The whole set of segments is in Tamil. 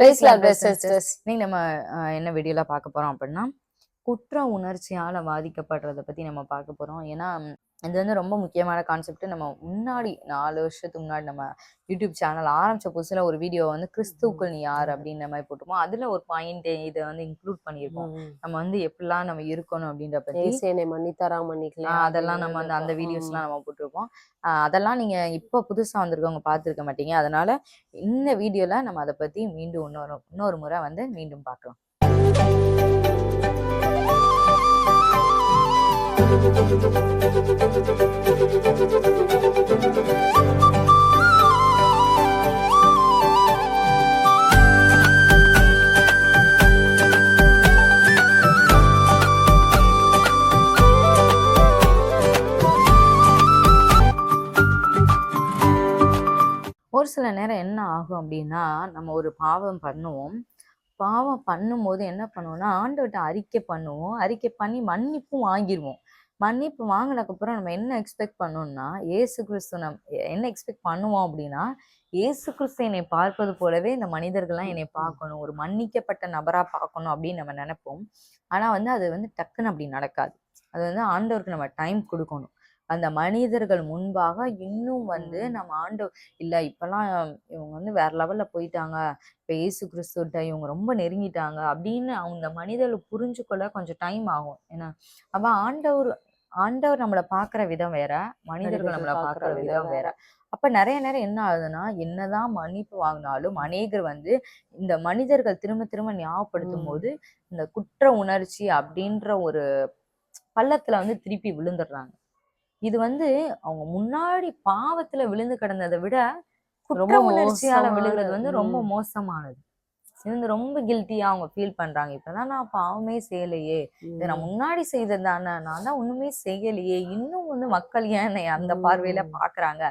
Sisters. இன்னைக்கு நம்ம என்ன வீடியோல பார்க்க போறோம் அப்படின்னா குற்ற உணர்ச்சியால பாதிக்கப்படுறத பத்தி நம்ம பார்க்க போறோம். ஏன்னா இது வந்து ரொம்ப முக்கியமான கான்செப்ட் நம்ம முன்னாடி நாலு வருஷத்துக்கு முன்னாடி நம்ம யூடியூப் சேனல் ஆரம்பிச்ச புதுசுல ஒரு வீடியோ வந்து கிறிஸ்துவுக்குள் நீ யார் அப்படின்ற மாதிரி போட்டுப்போம் அதுல ஒரு பாயிண்ட் இதை வந்து இன்க்ளூட் பண்ணியிருக்கோம் நம்ம வந்து எப்படிலாம் நம்ம இருக்கணும் அப்படின்ற என்னை மன்னித்தாரா மன்னிக்கல ஆஹ் அதெல்லாம் நம்ம அந்த அந்த வீடியோஸ்லாம் நம்ம போட்டிருப்போம். அதெல்லாம் நீங்க இப்போ புதுசா வந்திருக்கவங்க பார்த்துருக்க மாட்டீங்க. அதனால இந்த வீடியோல நம்ம அதை பத்தி மீண்டும் இன்னொரு இன்னொரு முறை வந்து மீண்டும் பார்க்கலாம். ஒரு சில நேரம் என்ன ஆகும் அப்படின்னா நம்ம ஒரு பாவம் பண்ணுவோம். பாவம் பண்ணும்போது என்ன பண்ணுவோம்னா ஆண்டவர்கிட்ட அறிக்கை பண்ணுவோம். அறிக்கை பண்ணி மன்னிப்பும் வாங்கிடுவோம் மன்னிப்பு வாங்கினதுக்கப்புறம் நம்ம என்ன எக்ஸ்பெக்ட் பண்ணோம்னா ஏசு கிறிஸ்து நம் என்ன எக்ஸ்பெக்ட் பண்ணுவோம் அப்படின்னா ஏசு கிறிஸ்து என்னை பார்ப்பது போலவே இந்த மனிதர்கள்லாம் என்னை பார்க்கணும். ஒரு மன்னிக்கப்பட்ட நபரா பார்க்கணும் அப்படின்னு நம்ம நினைப்போம். ஆனா வந்து அது வந்து டக்குன்னு அப்படி நடக்காது. அது வந்து ஆண்டவருக்கு நம்ம டைம் கொடுக்கணும். அந்த மனிதர்கள் முன்பாக இன்னும் வந்து நம்ம ஆண்டு இல்ல இப்பெல்லாம் இவங்க வந்து வேற லெவல்ல போயிட்டாங்க. இப்ப இயேசு கிறிஸ்துட்ட இவங்க ரொம்ப நெருங்கிட்டாங்க அப்படின்னு அவங்க மனிதர்கள் புரிஞ்சுக்கொள்ள கொஞ்சம் டைம் ஆகும். ஏன்னா அப்ப ஆண்டவர் ஆண்டவர் நம்மளை பார்க்குற விதம் வேற மனிதர்கள் நம்மளை பார்க்குற விதம் வேற அப்ப நிறைய நேரம் என்ன ஆகுதுன்னா என்னதான் மன்னிப்பு வாங்கினாலும் அநேகர் வந்து இந்த மனிதர்கள் திரும்ப திரும்ப ஞாபகப்படுத்தும். போது இந்த குற்ற உணர்ச்சி அப்படின்ற ஒரு பள்ளத்துல வந்து திருப்பி விழுந்துடுறாங்க இது வந்து அவங்க முன்னாடி பாவத்துல விழுந்து கிடந்ததை விட குற்ற ரொம்ப உணர்ச்சியால விழுகிறது வந்து ரொம்ப. மோசமானது வந்து ரொம்ப கில்ட்டியா அவங்க ஃபீல் பண்றாங்க. இப்பதான் நான் பாவமே செய்யலையே. இதை நான் முன்னாடி செய்தது தானே நான் தான் ஒண்ணுமே செய்யலையே. இன்னும் வந்து மக்கள் ஏன் என்னை அந்த பார்வையில. பாக்குறாங்க?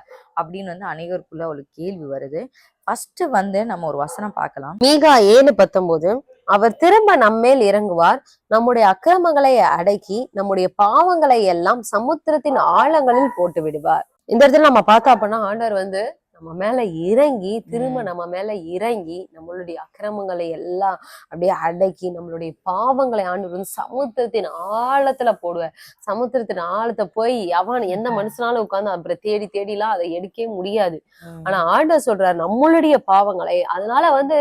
அப்படின்னு வந்து அனைவருக்குள்ள ஒரு கேள்வி வருது. ஃபர்ஸ்ட் வந்து நம்ம ஒரு வசனம் பார்க்கலாம். மீகா ஏழு பத்தொன்பது அவர் திரும்ப நம்மேல் இறங்குவார். நம்முடைய அக்கிரமங்களை அடக்கி நம்முடைய பாவங்களை எல்லாம் சமுத்திரத்தின் ஆழங்களில் போட்டு விடுவார். இந்த இடத்துல நம்ம பார்த்தோம் அப்படின்னா ஆண்டவர் வந்து நம்ம மேல இறங்கி திரும்ப. நம்ம மேல இறங்கி நம்மளுடைய அக்கிரமங்களை எல்லாம் அப்படியே அடக்கி நம்மளுடைய பாவங்களை வந்து சமுத்திரத்தின் ஆழத்துல போடுவார். சமுத்திரத்தின் ஆழத்தை போய் அவன் எந்த மனுஷனாலும் உட்கார்ந்து அப்புறம் தேடி தேடிலாம் அதை எடுக்கவே முடியாது. ஆனா ஆண்டவர் சொல்றாரு நம்மளுடைய பாவங்களை அதனால வந்து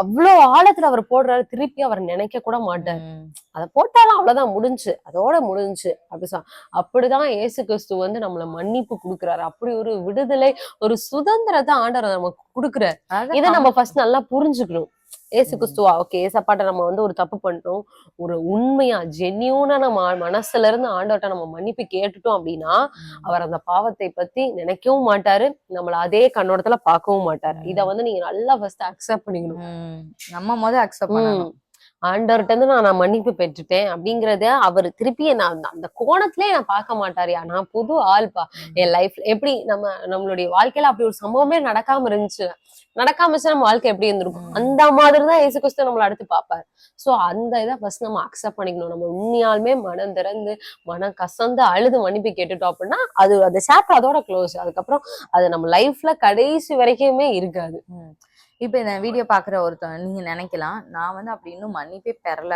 அவ்வளவு ஆழத்துல அவர் போடுறாரு திருப்பி அவர் நினைக்க கூட மாட்டார். அதை போட்டாலும் அவ்வளவுதான் முடிஞ்சு அதோட முடிஞ்சு அப்படி அப்படிதான் இயேசு கிறிஸ்து வந்து நம்மள மன்னிப்பு கொடுக்குறாரு. அப்படி ஒரு விடுதலை ஒரு சுதந்திரத்தை ஆண்டவர் நமக்கு கொடுக்குறாரு இதை நம்ம ஃபர்ஸ்ட் நல்லா புரிஞ்சுக்கணும் ஏசு. கிறிஸ்துவா ஓகே ஏசப்பாட்ட நம்ம வந்து ஒரு தப்பு பண்ணிட்டோம் ஒரு உண்மையா ஜென்யூனா நம்ம மனசுல இருந்து ஆண்டவர்ட்ட நம்ம மன்னிப்பு கேட்டுட்டோம் அப்படின்னா. அவர் அந்த பாவத்தை பத்தி நினைக்கவும் மாட்டாரு நம்மள அதே கண்ணோட்டத்துல பார்க்கவும் மாட்டாரு. இத வந்து நீங்க நல்லா ஃபர்ஸ்ட் அக்செப்ட் பண்ணிக்கணும். நம்ம முத அக்செப்ட். பண்ணணும் ஆண்டவர்ட்ட இருந்து நான் நான் மன்னிப்பு பெற்றுட்டேன் அப்படிங்கறத அவர் திருப்பி என்ன அந்த- கோணத்திலே நான் பார்க்க மாட்டாருயா நான் புது ஆள்பா என் லைஃப்ல எப்படி நம்ம நம்மளுடைய வாழ்க்கையில அப்படி ஒரு சம்பவமே நடக்காம இருந்துச்சு. நடக்காம இருந்துச்சு நம்ம வாழ்க்கை எப்படி இருந்திருக்கும். அந்த மாதிரி தான் இயேசு கிறிஸ்து நம்மள அடுத்து பார்ப்பாரு. சோ அந்த இதை ஃபர்ஸ்ட் நம்ம அக்செப்ட் பண்ணிக்கணும். நம்ம உண்மையாலுமே மனம் திறந்து மனம் கசந்து அழுது மன்னிப்பு கேட்டுட்டோம் அப்படின்னா அது அந்த சாப்டர் அதோட க்ளோஸ் அதுக்கப்புறம் அது நம்ம லைஃப்ல கடைசி வரைக்குமே இருக்காது. இப்ப இந்த வீடியோ பாக்குற ஒருத்தவங்க நீங்க நினைக்கலாம் நான் வந்து அப்படி இன்னும் மன்னிப்பே பெறல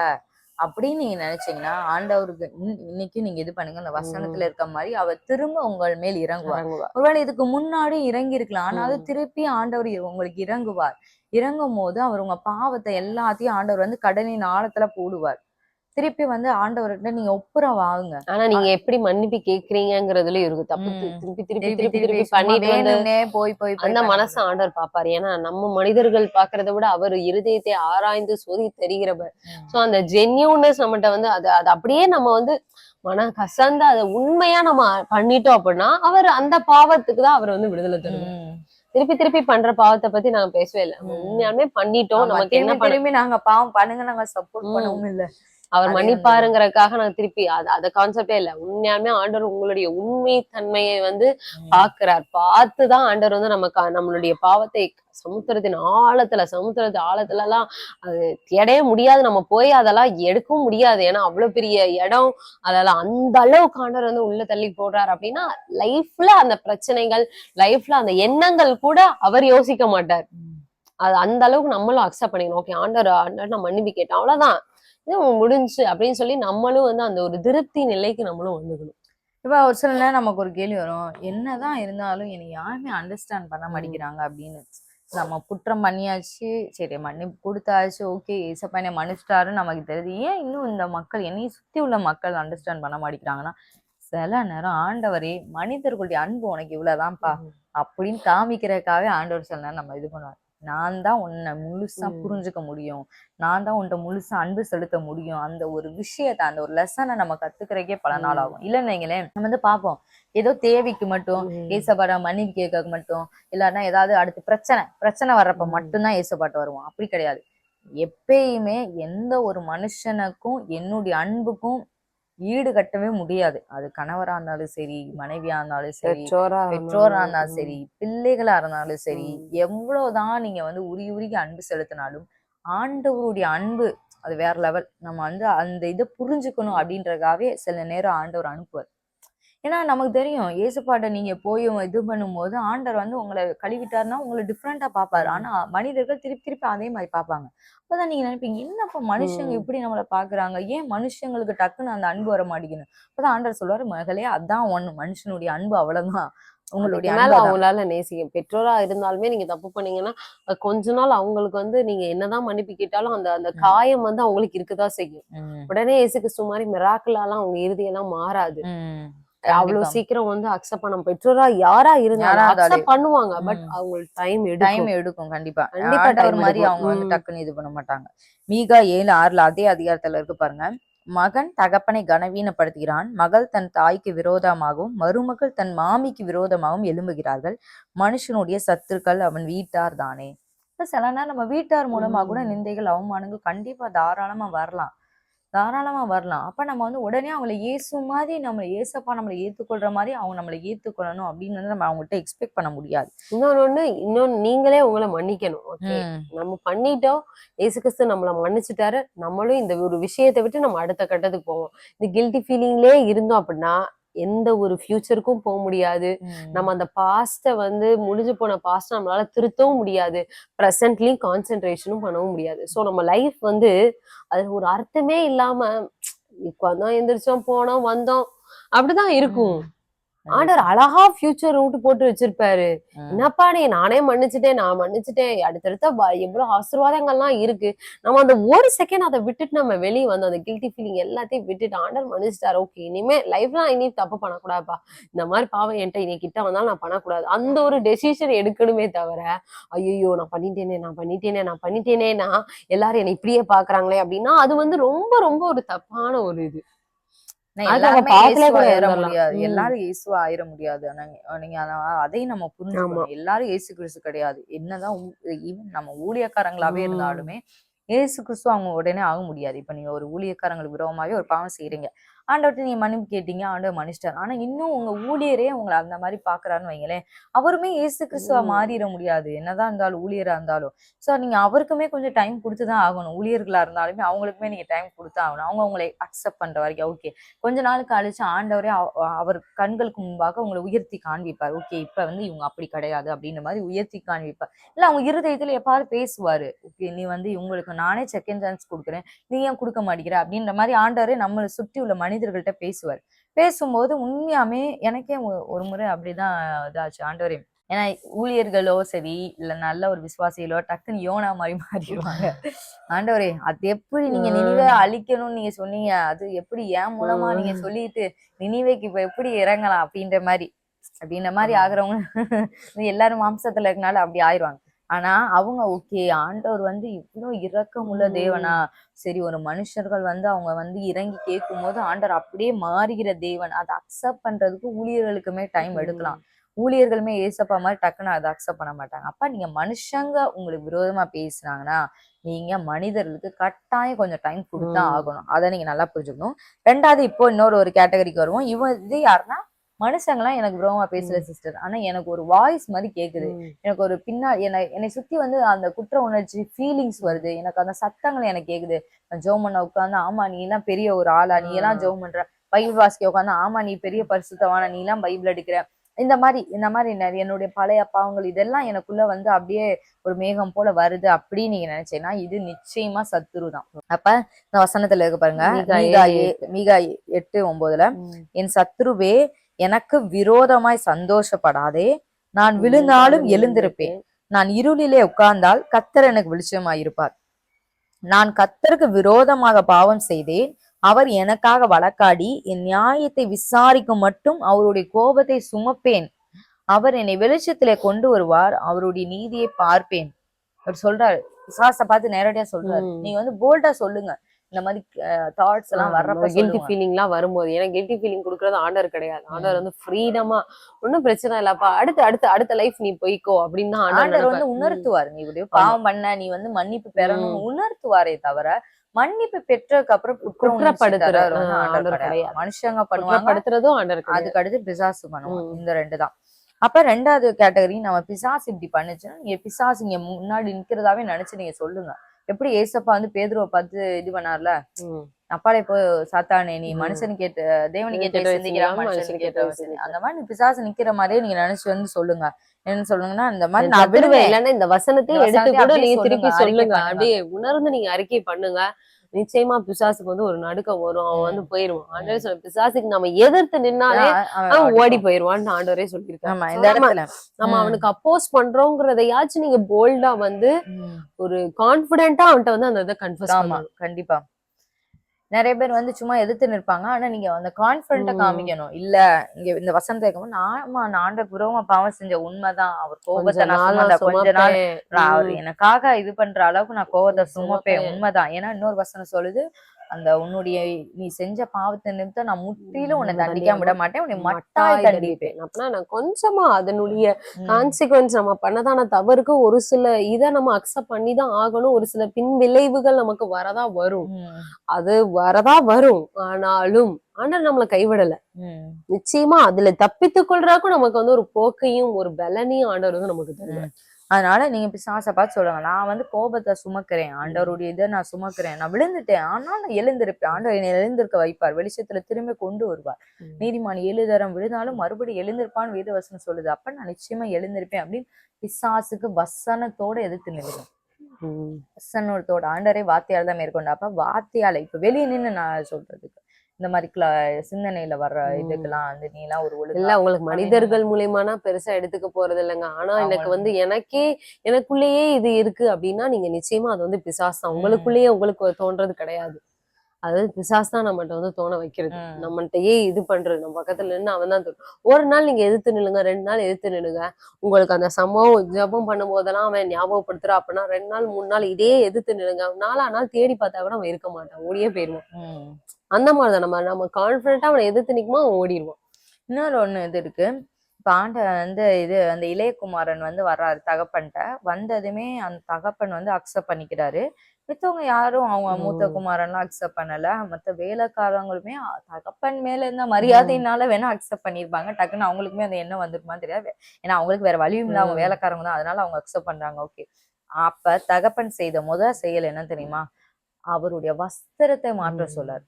அப்படின்னு நீங்க நினைச்சீங்கன்னா ஆண்டவருக்கு இன்- இன்னைக்கு நீங்க இது பண்ணுங்க. இந்த வசனத்துல இருக்க மாதிரி அவர் திரும்ப உங்கள் மேல் இறங்குவார். இறங்குவா. ஒருவேளை இதுக்கு முன்னாடி இறங்கி இருக்கலாம் ஆனாலும். திருப்பி ஆண்டவர் உங்களுக்கு இறங்குவார். இறங்கும் போது அவர் உங்க பாவத்தை எல்லாத்தையும் ஆண்டவர் வந்து கடலின் ஆழத்துல போடுவார். திருப்பி வந்து ஆண்டவர்கிட்ட நீங்க ஒப்புரம் வாங்குங்க ஆனா நீங்க எப்படி மன்னிப்பு கேக்குறீங்கிறதுலயும் இருக்கு தப்பு. திருப்பி திருப்பி திருப்பி திருப்பி பண்ணிட்டு போய் போய் அந்த மனச ஆண்டவர் பாப்பாரு ஏன்னா நம்ம மனிதர்கள் பாக்குறத விட அவர் இருதயத்தை ஆராய்ந்து சோதி தெரிகிறவர். சோ அந்த ஜென்யூன்னஸ் நம்மகிட்ட வந்து அது அது அப்படியே நம்ம வந்து மன கசந்து அதை உண்மையா நம்ம பண்ணிட்டோம் அப்படின்னா அவர் அந்த பாவத்துக்கு தான் அவர் வந்து விடுதலை தருவார். திருப்பி திருப்பி பண்ற பாவத்தை பத்தி நாங்க பேசவே இல்லை. உண்மையாலுமே பண்ணிட்டோம் நமக்கு என்ன திரும்பி பண்ண திரும்பி நாங்க பாவம் பண்ணுங்க நாங்க சப்போர்ட். பண்ணவும் இல்ல அவர் அதே மன்னிப்பாருங்கிறதுக்காக நான் திருப்பி அது அந்த கான்செப்டே இல்ல. உண்மையாலுமே ஆண்டவர் உங்களுடைய உண்மை தன்மையை வந்து பாக்குறார் பார்த்துதான் ஆண்டவர் வந்து நமக்கு நம்மளுடைய பாவத்தை சமுத்திரத்தின் ஆழத்துல சமுத்திரத்து ஆழத்துல எல்லாம் அது தேடவே முடியாது. நம்ம போய் அதெல்லாம் எடுக்கவும் முடியாது. ஏன்னா அவ்வளவு பெரிய இடம். அதெல்லாம் அந்த அளவுக்கு ஆண்டவர் வந்து உள்ள தள்ளி போடுறாரு அப்படின்னா லைஃப்ல அந்த பிரச்சனைகள் லைஃப்ல அந்த எண்ணங்கள் கூட அவர் யோசிக்க மாட்டார். அது அந்த அளவுக்கு நம்மளும் அக்செப்ட் பண்ணிக்கணும். ஓகே ஆண்டவர் ஆண்டவர் நான் மன்னிப்பு கேட்டேன். அவ்வளவுதான். முடிஞ்சு அப்படின்னு சொல்லி நம்மளும் வந்து அந்த ஒரு திருப்தி நிலைக்கு நம்மளும் வந்துக்கணும். இப்ப ஒரு சில நேரம் நமக்கு ஒரு கேள்வி வரும். என்னதான் இருந்தாலும் என்னை யாருமே அண்டர்ஸ்டாண்ட் பண்ண. மாட்டேங்கிறாங்க அப்படின்னு. நம்ம குற்றம் பண்ணியாச்சு. சரி மன்னிப்பு கொடுத்தாச்சு. ஓகே ஏசப்பா என்னை மன்னிச்சிட்டாருன்னு நமக்கு தெரியுது. ஏன் இன்னும் இந்த மக்கள் என்னையும் சுத்தி உள்ள மக்கள் அண்டர்ஸ்டாண்ட் பண்ண மாட்டேங்கிறாங்கன்னா சில நேரம் ஆண்டவரே மனிதர்களுடைய அன்பு உனக்கு இவ்வளவுதான்ப்பா அப்படின்னு காமிக்கிறதுக்காகவே ஆண்டவர் சில நேரம் நம்ம இது பண்ணுவார். நான் தான் உன்னை முழுசா. புரிஞ்சுக்க முடியும் நான் தான் உன்கிட்ட முழுசா அன்பு செலுத்த முடியும் அந்த ஒரு விஷயத்த அந்த ஒரு லெசனை நம்ம கத்துக்கிறதுக்கே பல நாள். ஆகும் இல்லைன்னு வைங்களேன் நம்ம வந்து பார்ப்போம் ஏதோ தேவைக்கு மட்டும் ம். ஏசப்பாட மன்னிப்பு கேட்க மட்டும் இல்லைன்னா ஏதாவது அடுத்து பிரச்சனை பிரச்சனை வர்றப்ப. மட்டும்தான் ஏசப்பாட்ட வருவோம் அப்படி கிடையாது எப்பயுமே எந்த ஒரு மனுஷனுக்கும் என்னுடைய அன்புக்கும் ஈடு கட்டவே முடியாது. அது கணவரா இருந்தாலும் சரி மனைவியா இருந்தாலும் சரி பெற்றோரா இருந்தாலும், சரி பிள்ளைகளா இருந்தாலும் சரி. எவ்வளவுதான் நீங்க வந்து உருகி உருகி அன்பு செலுத்தினாலும் ஆண்டவருடைய அன்பு அது வேற லெவல் நம்ம வந்து அந்த இதை புரிஞ்சுக்கணும் அப்படின்றதுக்காகவே சில நேரம் ஆண்டவர் அனுப்புவார். ஏன்னா நமக்கு தெரியும் ஏசுப்பாட்ட நீங்க போய் இது பண்ணும்போது ஆண்டவர் வந்து உங்களை கழுவிட்டாருன்னா உங்களை டிஃப்ரெண்டா பார்ப்பாரு ஆனா மனிதர்கள் திருப்பி திருப்பி அதே மாதிரி பார்ப்பாங்க அப்பதான் நீங்க நினைப்பீங்க என்னப்பா மனுஷங்க. இப்படி நம்மளை பாக்குறாங்க ஏன் மனுஷங்களுக்கு டக்குன்னு அந்த அன்பு வர மாட்டேங்குது அப்பதான் ஆண்டவர் சொல்லுவாரு மகளே அதான் ஒண்ணு மனுஷனுடைய அன்பு அவ்வளவுதான் உங்களுடைய மேல. அவங்களால நேசிக்க பெற்றோரா இருந்தாலுமே நீங்க தப்பு பண்ணீங்கன்னா கொஞ்ச நாள் அவங்களுக்கு வந்து நீங்க என்னதான் மன்னிப்பு கேட்டாலும் அந்த அந்த. காயம் வந்து அவங்களுக்கு இருக்கதான் செய்யும். உடனே இயேசு கிறிஸ்து மாதிரி மிராக்கலாலாம் அவங்க இறுதியெல்லாம் மாறாது. அவ்வளவு. சீக்கிரம் வந்து அக்செப்ட் பண்ண பெற்றோரா யாரா இருந்தாலும். அக்செப்ட் பண்ணுவாங்க பட். அவங்களுக்கு டைம் டைம் எடுக்கும் எடுக்கும் கண்டிப்பா கண்டிப்பா time மாதிரி எடுக்கும். அவங்க வந்து. டக்குன்னு இது பண்ண மாட்டாங்க மீகா ஏழு ஆறுல அதே அதிகாரத்துல இருக்கு பாருங்க மகன் தகப்பனை கனவீனப்படுத்துகிறான் மகள் தன் தாய்க்கு விரோதமாகவும் மருமகள் தன் மாமிக்கு விரோதமாகவும் எழும்புகிறார்கள் மனுஷனுடைய சத்துருக்கள் அவன் வீட்டார் தானே சில நேரம் நம்ம வீட்டார் மூலமா கூட. நிந்தைகள் அவமானங்கள் கண்டிப்பா தாராளமா வரலாம் தாராளமா வரலாம். அப்ப நம்ம வந்து உடனே அவங்கள ஏசு மாதிரி நம்மளை ஏசப்பா நம்மளை ஏத்துக்கொள்ற மாதிரி அவங்க நம்மளை ஏத்துக்கொள்ளணும் அப்படின்னு வந்து நம்ம அவங்ககிட்ட எக்ஸ்பெக்ட் பண்ண முடியாது. இன்னொன்னு ஒண்ணு இன்னொன்னு நீங்களே உங்களை மன்னிக்கணும். ஓகே. நம்ம பண்ணிட்டோம். இயேசு கிறிஸ்து நம்மள மன்னிச்சுட்டாரு. நம்மளும் இந்த ஒரு விஷயத்தை விட்டு நம்ம அடுத்த கட்டத்துக்கு போவோம். இந்த கில்ட்டி ஃபீலிங்லயே இருந்தோம் அப்படின்னா எந்த ஒரு ஃபியூச்சருக்கும் போக முடியாது. நம்ம அந்த பாஸ்ட வந்து முடிஞ்சு போன பாஸ்ட நம்மளால திருத்தவும் முடியாது. ப்ரெசன்ட்லயும் கான்சென்ட்ரேஷனும் பண்ணவும் முடியாது. ஸோ நம்ம லைஃப் வந்து அது ஒரு அர்த்தமே இல்லாம உட்காந்தோம் எந்திரிச்சோம் போனோம் வந்தோம். அப்படிதான் இருக்கும். ஆண்டவர் அழகா ஃபியூச்சர் ரூட் போட்டு வச்சிருப்பாரு. என்னப்பா நீ நானே மன்னிச்சுட்டேன் நான் மன்னிச்சுட்டேன். அடுத்தடுத்த எவ்வளவு ஆசீர்வாதங்கள்லாம் இருக்கு. நம்ம அந்த ஒரு செகண்ட் அதை விட்டுட்டு நம்ம வெளியே வந்து அந்த கில்ட்டி ஃபீலிங் எல்லாத்தையும் விட்டுட்டு ஆண்டர் மன்னிச்சிட்டாரு. ஓகே இனிமே லைஃப்ல இனி தப்பு பண்ணக்கூடாதுப்பா. இந்த மாதிரி பாவம் என்கிட்ட இன்னைக்கு கிட்ட வந்தாலும் நான் பண்ணக்கூடாது. அந்த ஒரு டெசிஷன் எடுக்கணுமே தவிர ஐயோ நான் பண்ணிட்டேனே நான் பண்ணிட்டேனே நான் பண்ணிட்டேனேனா எல்லாரும் என்னை இப்படியே பாக்குறாங்களே அப்படின்னா அது வந்து ரொம்ப ரொம்ப ஒரு தப்பான ஒரு இது. முடியாது. எல்லாரும் இயேசுவா ஆயிர முடியாது. நீங்க அத- அதையும் நம்ம புரிஞ்சுக்கணும். எல்லாரும் இயேசு கிறிஸ்து கிடையாது. என்னதான் ஈவன் நம்ம ஊழியக்காரங்களாவே. இருந்தாலுமே இயேசு கிறிஸ்து அவங்க உடனே ஆக முடியாது. இப்ப நீங்க ஒரு ஊழியக்காரங்களுக்கு விரோதமாவே ஒரு பாவம் செய்யறீங்க ஆண்டவர்கிட்ட நீங்க மன்னிப்பு கேட்டீங்க ஆண்டவர் மன்னிச்சிட்டாரு. ஆனா இன்னும் உங்க ஊழியரே உங்களை அந்த மாதிரி பாக்குறாருன்னு வைங்களேன். அவருமே இயேசு கிறிஸ்துவா. மாறிட முடியாது. என்னதான் இருந்தாலும் ஊழியரா இருந்தாலும். சோ நீங்க அவருக்குமே கொஞ்சம் டைம் கொடுத்துதான் ஆகணும். ஊழியர்களா இருந்தாலுமே அவங்களுக்குமே நீங்க டைம் கொடுத்து ஆகணும். அவங்க உங்களை அக்செப்ட் பண்ற வரைக்கும். ஓகே கொஞ்ச நாள் கழிச்சு ஆண்டவரே அவ- அவர் கண்களுக்கு முன்பாக உங்களை உயர்த்தி காண்பிப்பார். ஓகே இப்ப வந்து இவங்க அப்படி கிடையாது அப்படின்ற மாதிரி உயர்த்தி காண்பிப்பார். இல்ல அவங்க இருதயத்துல எப்பாவது பேசுவாரு. ஓகே நீ வந்து இவங்களுக்கு நானே செகண்ட் சான்ஸ் கொடுக்குறேன். நீ ஏன் கொடுக்க மாட்டேங்கிற? அப்படின்ற மாதிரி ஆண்டவரே நம்மளை சுற்றி உள்ள மனிதர்கள்ட்ட பேசுவார். பேசும்போது உண்மையாமே எனக்கே ஒரு முறை அப்படிதான் இதாச்சு ஆண்டவரே. ஏன்னா ஊழியர்களோ சரி இல்ல நல்ல ஒரு விசுவாசிகளோ டக்குன்னு யோனா மாதிரி மாறிடுவாங்க. ஆண்டவரே அது எப்படி நீங்க நினைவே அழிக்கணும்னு நீங்க சொன்னீங்க அது எப்படி ஏன் மூலமா நீங்க. சொல்லிட்டு நினைவேக்கு இப்ப எப்படி இறங்கலாம் அப்படின்ற மாதிரி. அப்படின்ற மாதிரி. ஆகுறவங்க எல்லாரும் மாம்சத்துல இருக்கனால அப்படி ஆயிடுவாங்க. ஆனா அவங்க ஓகே ஆண்டவர் வந்து இவ்வளவு இரக்கமுள்ள. தேவனா? சரி ஒரு மனுஷர்கள் வந்து அவங்க வந்து இறங்கி கேட்கும் போது ஆண்டவர் அப்படியே மாறுகிற தேவன். அதை அக்செப்ட் பண்றதுக்கு ஊழியர்களுக்குமே டைம் எடுக்கலாம். ஊழியர்களுமே ஏசப்பா மாதிரி டக்குன்னு அதை அக்செப்ட் பண்ண மாட்டாங்க. அப்ப நீங்க மனுஷங்க உங்களுக்கு விரோதமா பேசுனாங்கன்னா நீங்க மனிதர்களுக்கு கட்டாயம் கொஞ்சம் டைம் கொடுத்தா. ஆகணும். அதை நீங்க நல்லா புரிஞ்சுக்கணும். ரெண்டாவது இப்போ இன்னொரு ஒரு கேட்டகரிக்கு வருவோம். இவன் இது யாருன்னா மனுஷங்களாம் எனக்கு விரோதமா பேசல சிஸ்டர் ஆனா எனக்கு ஒரு வாய்ஸ் மாதிரி கேக்குது. எனக்கு ஒரு பின்னா என்னை என்னை சுத்தி வந்து அந்த குற்ற உணர்ச்சி ஃபீலிங்ஸ் வருது. எனக்கு அந்த சத்தங்கள் எனக்கு கேக்குது. நான் ஜோம் பண்ண உட்காந்து ஆமா நீ எல்லாம் பெரிய ஒரு ஆளா நீ எல்லாம். ஜோம் பண்ற. பைபிள் வாசிக்க உட்காந்து ஆமா நீ பெரிய பரிசுத்தவான நீ எல்லாம் பைபிள் எடுக்கிற இந்த மாதிரி இந்த மாதிரி என்னுடைய பழைய பாவங்கள் இதெல்லாம் எனக்குள்ள வந்து அப்படியே ஒரு மேகம் போல வருது அப்படின்னு நீங்க நினைச்சீங்கன்னா இது நிச்சயமா சத்துரு தான். அப்ப இந்த வசனத்துல இருக்கு பாருங்க. மீகா எட்டு. ஒன்பதுல என் சத்துருவே எனக்கு விரோதமாய் சந்தோஷப்படாதே. நான் விழுந்தாலும் எழுந்திருப்பேன். நான் இருளிலே உட்கார்ந்தால் கத்தர் எனக்கு வெளிச்சமாயிருப்பார். நான் கத்தருக்கு விரோதமாக பாவம் செய்தேன். அவர் எனக்காக வழக்காடி என் நியாயத்தை விசாரிக்கும் மட்டும் அவருடைய கோபத்தை சுமப்பேன். அவர் என்னை வெளிச்சத்திலே கொண்டு வருவார். அவருடைய நீதியை பார்ப்பேன். அவர் சொல்றாரு. பிசாச பார்த்து நேரடியா சொல்றாரு. நீங்க வந்து போல்டா சொல்லுங்க. இந்த மாதிரி தாட்ஸ் எல்லாம் வர்றப்ப கில்ட்டி எல்லாம் வரும்போது ஏன்னா கில்ட்டி ஃபீலிங் கொடுக்கறது ஆர்டர் கிடையாது. ஆர்டர் வந்து ஃப்ரீடமா ஒன்னும் பிரச்சனை இல்லப்பா அடுத்து அடுத்து அடுத்த லைஃப் நீ போய்க்கோ அப்படின்னு தான் ஆண்டர் வந்து உணர்த்துவார் நீ இப்படி பாவம் பண்ண நீ வந்து மன்னிப்பு பெறணும் உணர்த்துவாரே தவிர மன்னிப்பு பெற்றதுக்கு அப்புறம் குற்றம் உணர்ச்சி குற்றப்படுத்துற, தர்றாரு வந்து ஆ, ஆண்டவர் ஆண்டவர் கிடையாது. கிடையாது. மனுஷங்க பண்ணுவாங்க. ஆர்டர் அதுக்கு அடுத்து பிசாசு பண்ணுவாங்க. ம். இந்த ரெண்டு தான். அப்ப ரெண்டாவது கேட்டகரி நம்ம பிசாசு இப்படி பண்ணுச்சுன்னா நீங்க பிசாசு இங்க முன்னாடி நிக்கிறதாவே நினைச்சு நீங்க சொல்லுங்க. எப்படி ஏசப்பா வந்து பேதுருவை பார்த்து இது பண்ணார்ல. அப்பாலே இப்போ சாத்தானே நீ. மனுஷன் கேட்டு தேவனி கேட்டு செய்யாம மனுஷன் கேட்டு. அந்த மாதிரி நீ பிசாசு நிக்கிற மாதிரியே நீங்க நினைச்சு வந்து சொல்லுங்க என்ன சொல்லுங்கன்னா இந்த மாதிரி நான் விடுவேன் இல்லன்னா இந்த வசனத்தையும் எடுத்து கூட நீங்க திருப்பி சொல்லுங்க. அப்படியே உணர்ந்து நீங்க அறிக்கை பண்ணுங்க நிச்சயமா பிசாசுக்கு வந்து ஒரு நடுக்கம் வரும். அவன் வந்து போயிருவான். ஆண்டவரே சொல்ல பிசாசுக்கு நம்ம எதிர்த்து நின்னாலே அவன் ஓடி. போயிருவான்னு ஆண்டவரே இந்த நம்ம-. அவனுக்கு அப்போஸ் பண்றோங்கிறதையாச்சும் நீங்க போல்டா வந்து. ஒரு கான்பிடென்ட்டா அவன்கிட்ட வந்து அந்த இதை கன்ஃபர்ஸ் பண்ணணும். கண்டிப்பா. நிறைய பேர் வந்து சும்மா எதிர்த்து நிற்பாங்க. ஆனா நீங்க அந்த கான்பிடண்ட. காமிக்கணும். இல்ல இங்க இந்த வசனத்தை கேட்கும்போது ஆமா நான் ஆண்ட குருவமா பாவம் செஞ்ச உண்மைதான். அவர் கோபத்தை நான் கொஞ்ச நாள் அவர். எனக்காக இது பண்ற அளவுக்கு நான் கோபத்தை சுமப்பேன். உண்மைதான். ஏன்னா இன்னொரு வசனம் சொல்லுது அந்த உன்னுடைய நீ செஞ்ச பாவத்தை நிமித்தம் நான் முற்றிலும் உன்னை தண்டிக்காம விட மாட்டேன் உன்னை மட்டாய் தண்டிப்பேன். அப்பனா நான் கொஞ்சமா அதனுடைய. கான்சிக்வன்ஸ் நம்ம பண்ணதான தவறுக்கு ஒரு சில இதை நம்ம அக்செப்ட் பண்ணி தான் ஆகணும் ஒரு சில பின் விளைவுகள் நமக்கு வரதா வரும். அது வரதா வரும் ஆனாலும் ஆண்டவர் நம்மளை கைவிடல. நிச்சயமா அதுல தப்பித்துக் கொள்றாக்கும் நமக்கு வந்து ஒரு போக்கையும் ஒரு பலனையும் ஆண்டவர் வந்து நமக்கு தருவார் அதனால நீங்க பிசாசை பார்த்து சொல்லுங்க. நான் வந்து கோபத்தை சுமக்கிறேன். ஆண்டவருடைய இதை நான் சுமக்கிறேன். நான் விழுந்துட்டேன். ஆனால் நான் எழுந்திருப்பேன். ஆண்டவர் என்னை எழுந்திருக்க வைப்பார். வெளிச்சத்துல திரும்ப கொண்டு வருவார். நீதிமான் ஏழு தரம் விழுந்தாலும் மறுபடியும் எழுந்திருப்பான்னு வேதவசனம் சொல்லுது. அப்ப நான் நிச்சயமா எழுந்திருப்பேன் அப்படின்னு பிசாசுக்கு வசனத்தோட எதிர்த்து நிற்கும். வசனத்தோட ஆண்டரை வார்த்தையால் தான் மேற்கொண்டு அப்ப வார்த்தையால இப்ப வெளியே நின்னு நான் சொல்றதுக்கு. இந்த மாதிரி கிளா சிந்தனையில வர்ற. இதுக்கெல்லாம் வந்து நீ எல்லாம் ஒரு ஒழுங்கா இல்ல உங்களுக்கு மனிதர்கள் மூலியமானா பெருசா எடுத்துக்க போறது இல்லைங்க. ஆனா எனக்கு வந்து எனக்கே எனக்குள்ளேயே இது இருக்கு அப்படின்னா நீங்க நிச்சயமா அது வந்து பிசாஸ் தான். உங்களுக்குள்ளேயே உங்களுக்கு தோன்றது கிடையாது. அதாவது பிசாஸ் தான் நம்மகிட்ட வந்து தோண வைக்கிறது. ம். நம்மள்ட்டயே இது பண்றது. நம்ம பக்கத்துல நின்று அவன் தான் தோணும். ஒரு நாள் நீங்க எதிர்த்து நில்லுங்க ரெண்டு நாள் எதிர்த்து நில்லுங்க. உங்களுக்கு அந்த சம்பவம் ஜெபம் பண்ணும் போதெல்லாம் அவன் ஞாபகப்படுத்துறா அப்படின்னா ரெண்டு நாள் மூணு நாள் இதே எதிர்த்து நில்லுங்க. நாலா நாள் தேடி பார்த்தா கூட அவன் இருக்க மாட்டான். ஓடியே போயிருவான். அந்த மாதிரிதான். நம்ம நம்ம கான்பிடண்டா அவனை எதிர்த்து நிக்குமா அவன் ஓடிடுவான். இன்னொரு ஒண்ணு இது இருக்கு. இப்ப ஆண்ட வந்து இது அந்த இளையகுமாரன் வந்து வர்றாரு தகப்பன்ட்ட. வந்ததுமே அந்த தகப்பன் வந்து அக்செப்ட் பண்ணிக்கிறாரு. மித்தவங்க யாரும் அவங்க மூத்த. குமாரன்லாம் அக்செப்ட் பண்ணல. மத்த வேலைக்காரங்களுமே தகப்பன் மேல இருந்த மரியாதையினால வேணா அக்செப்ட் பண்ணிருப்பாங்க. டக்குன்னு அவங்களுக்குமே அந்த எண்ணம் வந்திருக்குமா தெரியாது. ஏன்னா அவங்களுக்கு வேற வழியும் இல்ல. அவங்க. வேலைக்காரங்க தான். அதனால அவங்க அக்செப்ட் பண்றாங்க. ஓகே அப்ப தகப்பன் செய்த முத செயல் என்ன தெரியுமா? அவருடைய வஸ்திரத்தை மாற்ற. சொல்லார்.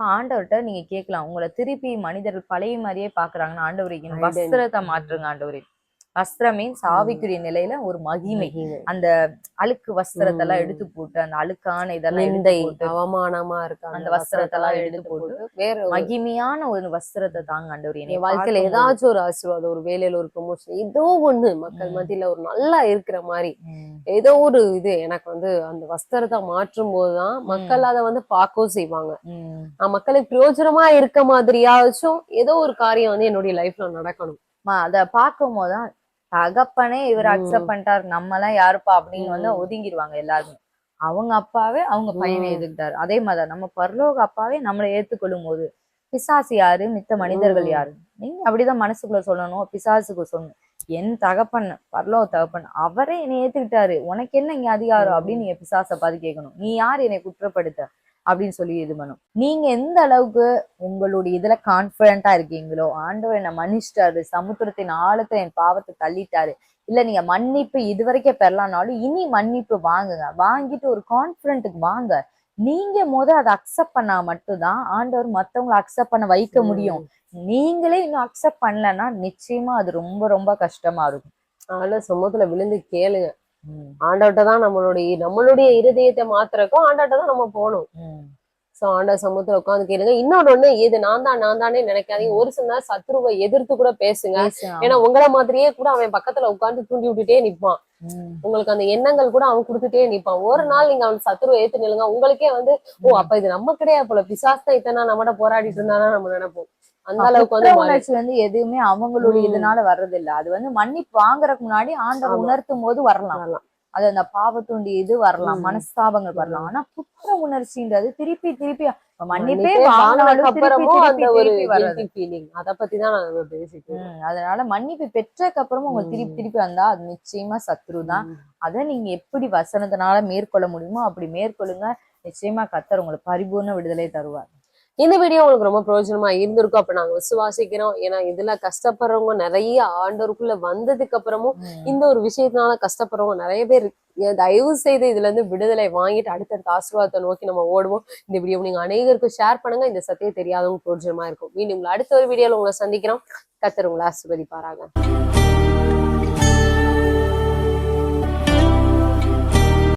இப்ப ஆண்டவர்கிட்ட நீங்க கேட்கலாம் உங்களை திருப்பி மனிதர்கள் பழைய மாதிரியே பாக்குறாங்கன்னா ஆண்டவரே என். வஸ்திரத்தை மாற்றுங்க ஆண்டவரே வஸ்திரம் மீன்ஸ் ஆவிக்குரிய நிலையில ஒரு மகிமை. அந்த அழுக்கு வஸ்திரத்தை எல்லாம் ம். எடுத்து போட்டு அந்த அழுக்கான இதெல்லாம் எடுத்து அவமானமா இருக்கு அந்த வஸ்திரத்தெல்லாம் எடுத்து போட்டு வேற மகிமையான ஒரு வஸ்திரத்தை தாங்க ஆண்டவரே என் வாழ்க்கையில ஏதாச்சும் ஒரு ஆசீர்வாதம் ஒரு வேலையில ஒரு ப்ரொமோஷன் ஏதோ ஒண்ணு மக்கள். மத்தியில ஒரு நல்லா இருக்கிற மாதிரி. ஏதோ ஒரு இது எனக்கு வந்து அந்த வஸ்திரத்தை மாற்றும் போதுதான் மக்கள் அதை வந்து பார்க்கவும் செய்வாங்க. மக்களுக்கு பிரயோஜனமா இருக்க மாதிரியாச்சும் ஏதோ ஒரு காரியம் வந்து என்னுடைய லைஃப்ல நடக்கணும். அத பார்க்கும் போதுதான் தகப்பனே இவர். அக்செப்ட் பண்ணிட்டாரு நம்ம எல்லாம் யாருப்பா அப்படின்னு வந்து. ஒதுங்கிடுவாங்க எல்லாருமே அவங்க அப்பாவே அவங்க பையனை. எதுக்கிட்டாரு அதே மாதிரி நம்ம பரலோக அப்பாவே நம்மளை ஏத்துக்கொள்ளும் போது பிசாசு யாரு மித்த மனிதர்கள். யாரு நீங்க அப்படிதான் மனசுக்குள்ள சொல்லணும் பிசாசுக்கு சொல்லணும் என் தகப்பன் பரலோக தகப்பன் அவரே என்னை ஏத்துக்கிட்டாரு உனக்கு என்ன இங்க அதிகாரம். அப்படின்னு நீங்க பிசாசை பார்த்து கேட்கணும் நீ யார் என்னை குற்றப்படுத்த அப்படின்னு சொல்லி இது பண்ணும். நீங்க எந்த அளவுக்கு உங்களுடைய இதுல கான்பிடண்டா இருக்கீங்களோ ஆண்டவர் என்ன மன்னிச்சிட்டாரு சமுத்திரத்தின் ஆழத்துல என் பாவத்தை தள்ளிட்டாரு இல்ல நீங்க மன்னிப்பு இதுவரைக்கும் பெறலாம்னாலும் இனி மன்னிப்பு வாங்குங்க. வாங்கிட்டு ஒரு கான்பிடன்ட்டுக்கு வாங்க. நீங்க முத அதை அக்செப்ட் பண்ணா மட்டும்தான் ஆண்டவர் மத்தவங்களை அக்செப்ட் பண்ண வைக்க முடியும். நீங்களே இன்னும் அக்செப்ட் பண்ணலன்னா நிச்சயமா அது ரொம்ப ரொம்ப கஷ்டமா இருக்கும். அதனால சமூகத்துல விழுந்து கேளுங்க. ம், ஆண்டவட்ட தான் நம்மளுடைய நம்மளுடைய இருதயத்தை மாத்துறக்கும் ஆண்டவட்ட தான் நம்ம போகணும். சோ ஆண்டவர் சமூகத்துல உட்காந்து கேளுங்க. இன்னொன்னு ஒண்ணு இது நான் தான் நான் தானே நினைக்காதீங்க. ஒரு சில நேரம் சத்ருவை எதிர்த்து கூட பேசுங்க. ஏன்னா உங்கள மாதிரியே கூட அவன் பக்கத்துல உட்கார்ந்து தூண்டி விட்டுட்டே நிப்பான். உங்களுக்கு அந்த எண்ணங்கள் கூட அவன் கொடுத்துட்டே நிப்பான். ஒரு நாள் நீங்க அவன் சத்ருவை ஏத்து நில்லுங்க. உங்களுக்கே வந்து ஓ அப்ப இது நம்ம கிடையாது போல. பிசாஸ் தான் இத்தனை நம்மகிட்ட போராடிட்டு இருந்தானா நம்ம நினைப்போம். அந்த அளவுக்கு வந்து உணர்ச்சி வந்து எதுவுமே அவங்களுடைய. இதனால வர்றது இல்ல அது வந்து மன்னிப்பு வாங்குறதுக்கு முன்னாடி ஆமா. உணர்த்தும் போது வரலாம். அது அந்த பாவத்துண்டி இது வரலாம். மனஸ்தாபங்கள் வரலாம் ஆனா குற்ற உணர்ச்சின்றது திருப்பி திருப்பி மன்னிப்பே வாங்கினாலும் அந்த ஒரு feeling அத பத்தி தான் நாங்க பேசிட்டு அதனால மன்னிப்பு பெற்றதுக்கு அப்புறமும் உங்களுக்கு திருப்பி. திருப்பி வந்தா அது நிச்சயமா சத்ரு தான். அதை நீங்க எப்படி வசனத்தினால மேற்கொள்ள முடியுமோ அப்படி மேற்கொள்ளுங்க நிச்சயமா கத்தர் உங்களுக்கு பரிபூர்ண விடுதலை தருவார் இந்த வீடியோ உங்களுக்கு ரொம்ப பிரயோஜனமா இருந்திருக்கும் அப்ப நாங்க விசுவாசிக்கிறோம். ஏன்னா இதுல கஷ்டப்படுறவங்க நிறைய ஆண்டவருக்குள்ள வந்ததுக்கு அப்புறமும். இந்த ஒரு விஷயத்தினால கஷ்டப்படுறவங்க நிறைய பேர். தயவு செய்து இதுல இருந்து விடுதலை வாங்கிட்டு அடுத்தடுத்த ஆசீர்வாதத்தை நோக்கி நம்ம ஓடுவோம். இந்த வீடியோ நீங்க அநேகருக்கு ஷேர் பண்ணுங்க. இந்த சத்தியம் தெரியாதவங்க பிரயோஜனமா இருக்கும். மீண்டும் உங்களை அடுத்த ஒரு வீடியோல உங்களை சந்திக்கிறோம். கத்தர் உங்களை ஆசீர்வதிப்பாராங்க